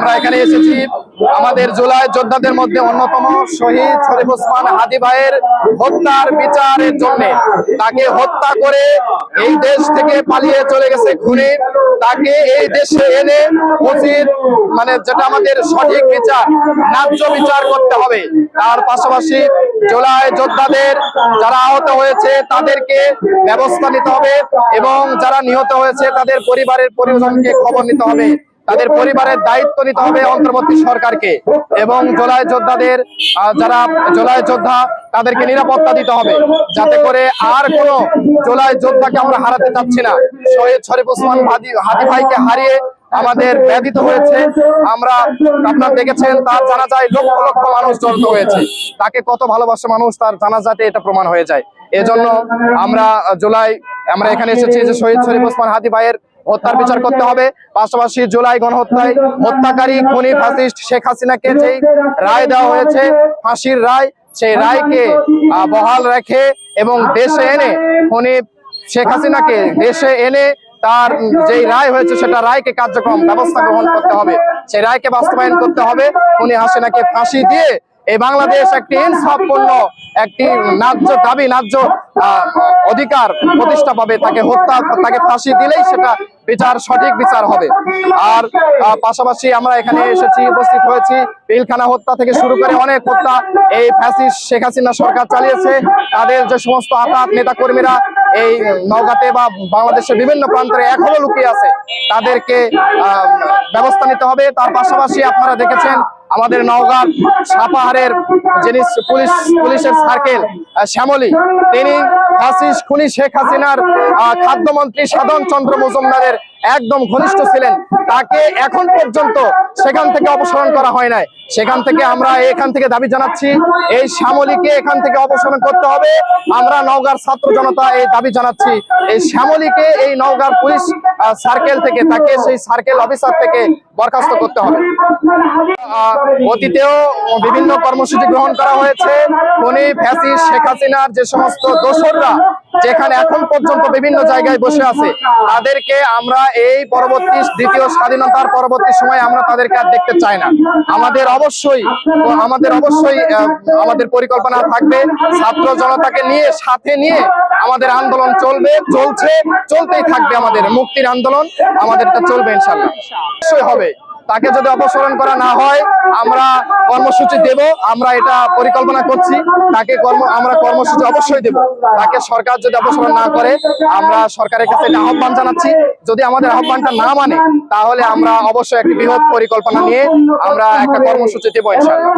আমরা এখানে এসেছি আমাদের জুলাই যোদ্ধাদের মধ্যে অন্যতম শহীদ শরীফ ওসমান হাদি ভাইয়ের হত্যার বিচারের জন্য। তাকে হত্যা করে এই দেশ থেকে পালিয়ে চলে গেছে খুনি তাকে এই দেশে এনে উচিত মানে যেটা আমাদের সঠিক বিচার, ন্যায্য বিচার করতে হবে। তার পাশাপাশি জুলাই যোদ্ধাদের যারা আহত হয়েছে, তাদেরকে ব্যবস্থা নিতে হবে এবং যারা নিহত হয়েছে, তাদের পরিবারের পরিজনকে খবর নিতে হবে। তাদের পরিবারের দায়িত্ব নিতে হবে অন্তর্বর্তী সরকারকে এবং জোলাই যোদ্ধাদের যারা জোলাই যোদ্ধা, তাদেরকে নিরাপত্তা দিতে হবে যাতে করে আর কোনো জোলাই যোদ্ধাকে আমরা হারাতে চাচ্ছি না। শহীদ শরীফ ওসমান হাদি ভাইকে হারিয়ে আমাদের ব্যাধিত হয়েছে। আমরা আপনারা দেখেছেন তার জানাজায় লক্ষ লক্ষ মানুষ জড়িত হয়েছে। তাকে কত ভালোবাসে মানুষ, তার জানাজাতে এটা প্রমাণ হয়ে যায়। এজন্য আমরা জুলাই আমরা এখানে এসেছি যে শহীদ শরীফ ওসমান হাদি ভাইয়ের হত্যার বিচার করতে হবে। পাশাপাশি জুলাই গণহত্যায় হত্যাকারী খুনি ফাসিস্ট শেখ হাসিনাকে যেই রায় দেওয়া হয়েছে ফাঁসির রায় সেই রায়কে বহাল রেখে এবং দেশে এনে খুনি শেখ হাসিনাকে দেশে এনে তার যেই রায় হয়েছে সেটা রায়কে কার্যক্রম ব্যবস্থা গ্রহণ করতে হবে। সেই রায়কে বাস্তবায়ন করতে হবে। খুনি হাসিনাকে ফাঁসি দিয়ে এই বাংলাদেশ একটি ইনসাফপূর্ণ, একটি ন্যায্য দাবি, ন্যায্য অধিকার প্রতিষ্ঠা পাবে, তাকে হত্যা, তাকে ফাঁসি দিলেই সেটা বিচার, সঠিক বিচার হবে। আর পাশাপাশি আমরা এখানে এসেছি, উপস্থিত হয়েছি। পিলখানা হত্যা থেকে শুরু করে অনেক হত্যা এই ফ্যাসিস্ট শেখ হাসিনা সরকার চালিয়েছে। তাদের যে সমস্ত আতাত নেতা কর্মীরা এই নওগাঁতে বা বাংলাদেশের বিভিন্ন প্রান্তে এখনও লুকিয়ে আছে, তাদেরকে ব্যবস্থা নিতে হবে। তার পাশাপাশি আপনারা দেখেছেন আমাদের নওগাঁ সাপাহারের যিনি পুলিশ, পুলিশের সার্কেল শ্যামলী, তিনি হাসিস খুনি শেখ হাসিনার খাদ্যমন্ত্রী সাধন চন্দ্র মজুমদারের একদম ঘনিষ্ঠ ছিলেন। তাকে এখন পর্যন্ত সেখান থেকে অপসারণ করা হয় নাই। সেখান থেকে আমরা এখান থেকে দাবি জানাচ্ছি, এই শ্যামলীকে এখান থেকে অপসারণ করতে হবে। আমরা নওগাঁর ছাত্র জনতা এই দাবি জানাচ্ছি। এই শ্যামলীকে এই নওগাঁর পুলিশ সার্কেল থেকে, তাকে সেই সার্কেল অফিসার থেকে বরখাস্ত করতে হবে। অতীতেও বিভিন্ন কর্মসূচি গ্রহণ করা হয়েছে। খনি ফ্যাসি শেখ হাসিনার যে সমস্ত দোসররা, যেখানে এখন পর্যন্ত বিভিন্ন জায়গায় বসে আছে, তাদেরকে আমরা এই পরবর্তী দ্বিতীয় স্বাধীনতার পরবর্তী সময় আমরা তাদেরকে আর দেখতে চাই না। আমাদের অবশ্যই আমাদের অবশ্যই আমাদের পরিকল্পনা থাকবে। ছাত্র জনতাকে নিয়ে, সাথে নিয়ে আমাদের আন্দোলন চলবে, চলছে, চলতেই থাকবে আমাদের। মুক্তির আন্দোলন আমাদেরটা চলবে ইনশাল্লাহ অবশ্যই হবে। তাকে যদি অপসারণ করা না হয়, আমরা কর্মসূচি দেব, আমরা এটা পরিকল্পনা করছি, তাকে কর্ম আমরা কর্মসূচি অবশ্যই দেব। তাকে সরকার যদি অপসারণ না করে, আমরা সরকারের কাছে এটা আহ্বান জানাচ্ছি। যদি আমাদের আহ্বানটা না মানে তাহলে আমরা অবশ্যই একটি বৃহৎ পরিকল্পনা নিয়ে আমরা একটা কর্মসূচি দেবো, ইনশাআল্লাহ।